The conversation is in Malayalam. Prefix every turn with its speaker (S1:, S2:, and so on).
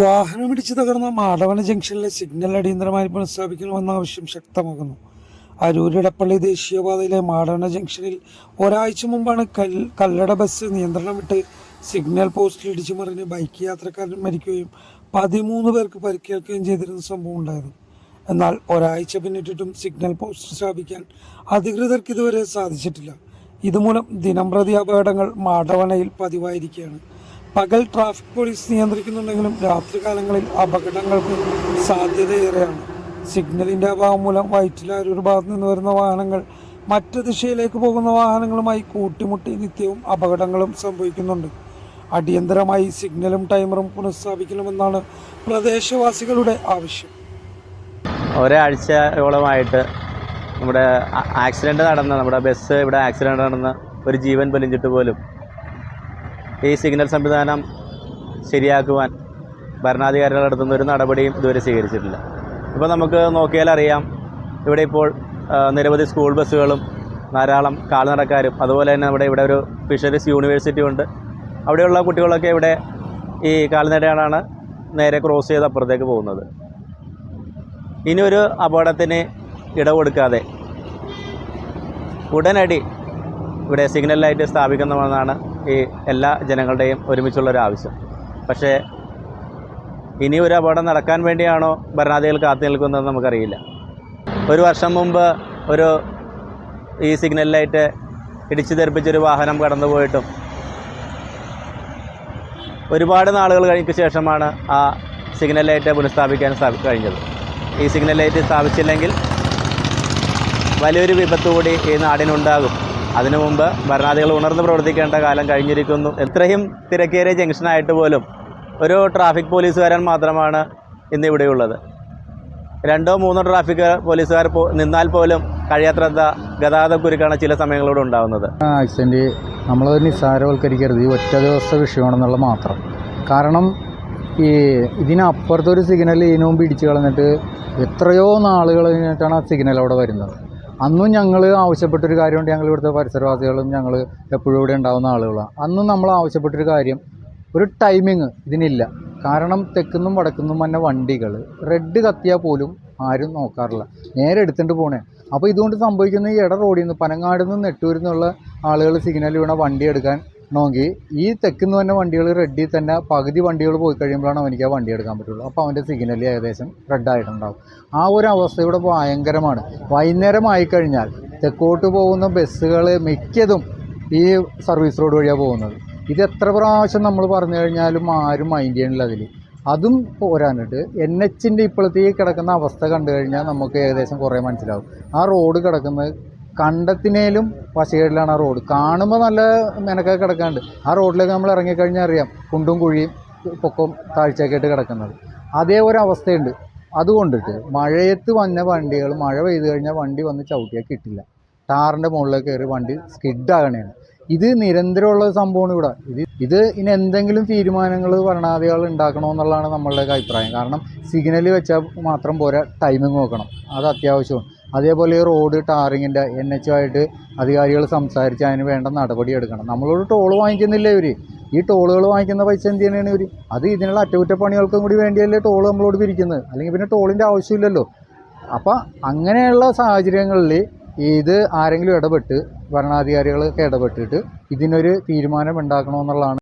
S1: വാഹനമിടിച്ച് തകർന്ന മാടവന ജംഗ്ഷനിലെ സിഗ്നൽ അടിയന്തരമായി പുനഃസ്ഥാപിക്കണമെന്ന ആവശ്യം ശക്തമാകുന്നു. അരൂർ ഇടപ്പള്ളി ദേശീയപാതയിലെ മാടവന ജംഗ്ഷനിൽ ഒരാഴ്ച മുമ്പാണ് കല്ലട ബസ് നിയന്ത്രണം വിട്ട് സിഗ്നൽ പോസ്റ്റിൽ ഇടിച്ചു മറിഞ്ഞ് ബൈക്ക് യാത്രക്കാരൻ മരിക്കുകയും പതിമൂന്ന് പേർക്ക് പരിക്കേൽക്കുകയും ചെയ്തിരുന്ന സംഭവം ഉണ്ടായത് എന്നാൽ ഒരാഴ്ച പിന്നിട്ടിട്ടും സിഗ്നൽ പോസ്റ്റ് സ്ഥാപിക്കാൻ അധികൃതർക്ക് ഇതുവരെ സാധിച്ചിട്ടില്ല. ഇതുമൂലം ദിനംപ്രതി അപകടങ്ങൾ മാടവനയിൽ പതിവായിരിക്കുകയാണ്. പകൽ ട്രാഫിക് പോലീസ് നിയന്ത്രിക്കുന്നുണ്ടെങ്കിലും രാത്രികാലങ്ങളിൽ അപകടങ്ങൾക്ക് സാധ്യതയേറെയാണ്. സിഗ്നലിന്റെ അഭാവം മൂലം വൈറ്റിലാരൂർ ഭാഗത്ത് നിന്ന് വരുന്ന വാഹനങ്ങൾ മറ്റു ദിശയിലേക്ക് പോകുന്ന വാഹനങ്ങളുമായി കൂട്ടിമുട്ടി നിത്യവും അപകടങ്ങളും സംഭവിക്കുന്നുണ്ട്. അടിയന്തരമായി സിഗ്നലും ടൈമറും പുനഃസ്ഥാപിക്കണമെന്നാണ് പ്രദേശവാസികളുടെ ആവശ്യം.
S2: ഒരാഴ്ചയോളമായിട്ട് നമ്മുടെ ആക്സിഡന്റ് നടന്ന നമ്മുടെ ബസ് ഇവിടെ ആക്സിഡന്റ് നടന്ന ഒരു ജീവൻ പൊലിഞ്ഞിട്ട് പോലും ഈ സിഗ്നൽ സംവിധാനം ശരിയാക്കുവാൻ ഭരണാധികാരികളുടെ അടുത്തുനിന്ന് ഒരു നടപടിയും ഇതുവരെ സ്വീകരിച്ചിട്ടില്ല. ഇപ്പോൾ നമുക്ക് നോക്കിയാൽ അറിയാം ഇവിടെ ഇപ്പോൾ നിരവധി സ്കൂൾ ബസ്സുകളും ധാരാളം കാൽനടക്കാരും അതുപോലെ തന്നെ നമ്മുടെ ഇവിടെ ഒരു ഫിഷറീസ് യൂണിവേഴ്സിറ്റി ഉണ്ട്. അവിടെയുള്ള കുട്ടികളൊക്കെ ഇവിടെ ഈ കാൽനടയാണ് നേരെ ക്രോസ് ചെയ്ത് അപ്പുറത്തേക്ക് പോകുന്നത്. ഇനി ഒരു അപകടത്തിന് ഇട കൊടുക്കാതെ ഉടനടി ഇവിടെ സിഗ്നൽ ലൈറ്റ് സ്ഥാപിക്കണമെന്നാണ് ഈ എല്ലാ ജനങ്ങളുടെയും ഒരുമിച്ചുള്ളൊരു ആവശ്യം പക്ഷേ ഇനി ഒരു അപകടം നടക്കാൻ വേണ്ടിയാണോ ഭരണാധികാരികൾ കാത്തു നിൽക്കുന്നതെന്ന് നമുക്കറിയില്ല. ഒരു വർഷം മുമ്പ് ഒരു ഈ സിഗ്നൽ ലൈറ്റ് ഇടിച്ചു തെറിപ്പിച്ചൊരു വാഹനം കടന്നു പോയിട്ടും ഒരുപാട് നാളുകൾ കഴിഞ്ഞ ശേഷമാണ് ആ സിഗ്നൽ ലൈറ്റ് പുനഃസ്ഥാപിക്കാൻ സ്ഥാപി കഴിഞ്ഞത്. ഈ സിഗ്നൽ ലൈറ്റ് സ്ഥാപിച്ചില്ലെങ്കിൽ വലിയൊരു വിപത്ത് കൂടി ഈ നാടിനുണ്ടാകും. അതിനു മുമ്പ് ഭരണാധികൾ ഉണർന്ന് പ്രവർത്തിക്കേണ്ട കാലം കഴിഞ്ഞിരിക്കുന്നു. എത്രയും തിരക്കേറിയ ജംഗ്ഷനായിട്ട് പോലും ഒരു ട്രാഫിക് പോലീസുകാരൻ മാത്രമാണ് ഇന്ന് ഇവിടെയുള്ളത് രണ്ടോ മൂന്നോ ട്രാഫിക് പോലീസുകാർ നിന്നാൽ പോലും കഴിയാത്ര ഗതാഗത കുരുക്കാണ് ചില സമയങ്ങളിലൂടെ ഉണ്ടാകുന്നത്
S3: ആക്സിഡന്റ് നമ്മളത് നിസ്സാരവൽക്കരിക്കരുത്. ഈ ഒറ്റ ദിവസത്തെ വിഷയമാണെന്നുള്ള മാത്രം. കാരണം ഈ ഇതിനപ്പുറത്തൊരു സിഗ്നൽ ഇതിനു മുമ്പ് ഇടിച്ചു കളഞ്ഞിട്ട് എത്രയോ നാളുകൾ കഴിഞ്ഞിട്ടാണ് ആ സിഗ്നൽ അവിടെ വരുന്നത്. അന്നും ഞങ്ങൾ ആവശ്യപ്പെട്ടൊരു കാര്യമുണ്ട്. ഞങ്ങൾ ഇവിടുത്തെ പരിസരവാസികളും ഞങ്ങൾ എപ്പോഴും ഇവിടെ ഉണ്ടാകുന്ന ആളുകളാണ്. അന്നും നമ്മൾ ആവശ്യപ്പെട്ടൊരു കാര്യം ഒരു ടൈമിങ് ഇതിനില്ല. കാരണം തെക്കുന്നും വടക്കുന്നും തന്നെ വണ്ടികൾ റെഡ് കത്തിയാൽ പോലും ആരും നോക്കാറില്ല. നേരെ എടുത്തിട്ട് പോണേ. അപ്പോൾ ഇതുകൊണ്ട് സംഭവിക്കുന്ന ഈ ഇട റോഡിൽ നിന്ന് പനങ്ങാട് നിന്ന് നെട്ടൂരിൽ നിന്നുള്ള ആളുകൾ സിഗ്നൽ വീണ വണ്ടി എടുക്കാൻ നോക്കി ഈ തെക്കുന്ന് തന്നെ വണ്ടികൾ റെഡി തന്നെ പകുതി വണ്ടികൾ പോയി കഴിയുമ്പോഴാണ് അവനിക്ക് ആ വണ്ടി എടുക്കാൻ പറ്റുള്ളൂ. അപ്പോൾ അവന്റെ സിഗ്നൽ ഏകദേശം റെഡായിട്ടുണ്ടാവും ആ ഒരു അവസ്ഥ ഇവിടെ ഭയങ്കരമാണ്. വൈകുന്നേരം ആയിക്കഴിഞ്ഞാൽ തെക്കോട്ട് പോകുന്ന ബസ്സുകൾ മിക്കതും ഈ സർവീസ് റോഡ് വഴിയാണ് പോകുന്നത്. ഇത് എത്ര പ്രാവശ്യം നമ്മൾ പറഞ്ഞു കഴിഞ്ഞാലും ആരും മൈൻഡ് ചെയ്യണില്ല അതിൽ അതും പോരാനിട്ട് എൻ എച്ചിന്റെ ഇപ്പോഴത്തെ ഈ കിടക്കുന്ന അവസ്ഥ കണ്ടു കഴിഞ്ഞാൽ നമുക്ക് ഏകദേശം കുറേ മനസ്സിലാവും. ആ റോഡ് കിടക്കുന്നത് കണ്ടത്തിനേലും വശകേടിലാണ് ആ റോഡ്. കാണുമ്പോൾ നല്ല മെനക്കൊക്കെ കിടക്കാണ്ട് ആ റോഡിലേക്ക് നമ്മൾ ഇറങ്ങിക്കഴിഞ്ഞാൽ അറിയാം കുണ്ടും കുഴിയും പൊക്കവും താഴ്ചയൊക്കെയായിട്ട് കിടക്കുന്നത്. അതേ ഒരു അവസ്ഥയുണ്ട്. അതുകൊണ്ടിട്ട് മഴയത്ത് വന്ന വണ്ടികൾ മഴ പെയ്ത് കഴിഞ്ഞാൽ വണ്ടി വന്ന് ചവിട്ടിയാൽ കിട്ടില്ല. ടാറിന്റെ മുകളിലേക്ക് കയറി വണ്ടി സ്കിഡാകണയാണ് ഇത് നിരന്തരമുള്ള സംഭവമാണ് ഇവിടെ. ഇത് ഇത് ഇനി എന്തെങ്കിലും തീരുമാനങ്ങൾ ഭരണാധികാരികൾ ഉണ്ടാക്കണമെന്നുള്ളതാണ് നമ്മളുടെ അഭിപ്രായം. കാരണം സിഗ്നൽ വെച്ചാൽ മാത്രം പോരാ ടൈമിംഗ് നോക്കണം. അത് അത്യാവശ്യമാണ്. അതേപോലെ ഈ റോഡ് ടാറിങ്ങിന്റെ എൻ ആയിട്ട് അധികാരികൾ സംസാരിച്ച് അതിന് വേണ്ട നടപടി എടുക്കണം. നമ്മളോട് ടോൾ വാങ്ങിക്കുന്നില്ല ഇവർ ഈ ടോളുകൾ വാങ്ങിക്കുന്ന പൈസ എന്ത് ചെയ്യണേണ് ഇവർ അത് ഇതിനുള്ള അറ്റകുറ്റപ്പണികൾക്കും കൂടി വേണ്ടിയല്ലേ ടോൾ നമ്മളോട് പിരിക്കുന്നത്. അല്ലെങ്കിൽ പിന്നെ ടോളിന്റെ ആവശ്യമില്ലല്ലോ. അപ്പം അങ്ങനെയുള്ള സാഹചര്യങ്ങളിൽ ഇത് ആരെങ്കിലും ഇടപെട്ട് ഭരണാധികാരികളൊക്കെ ഇടപെട്ടിട്ട് ഇതിനൊരു തീരുമാനം ഉണ്ടാക്കണമെന്നുള്ളതാണ്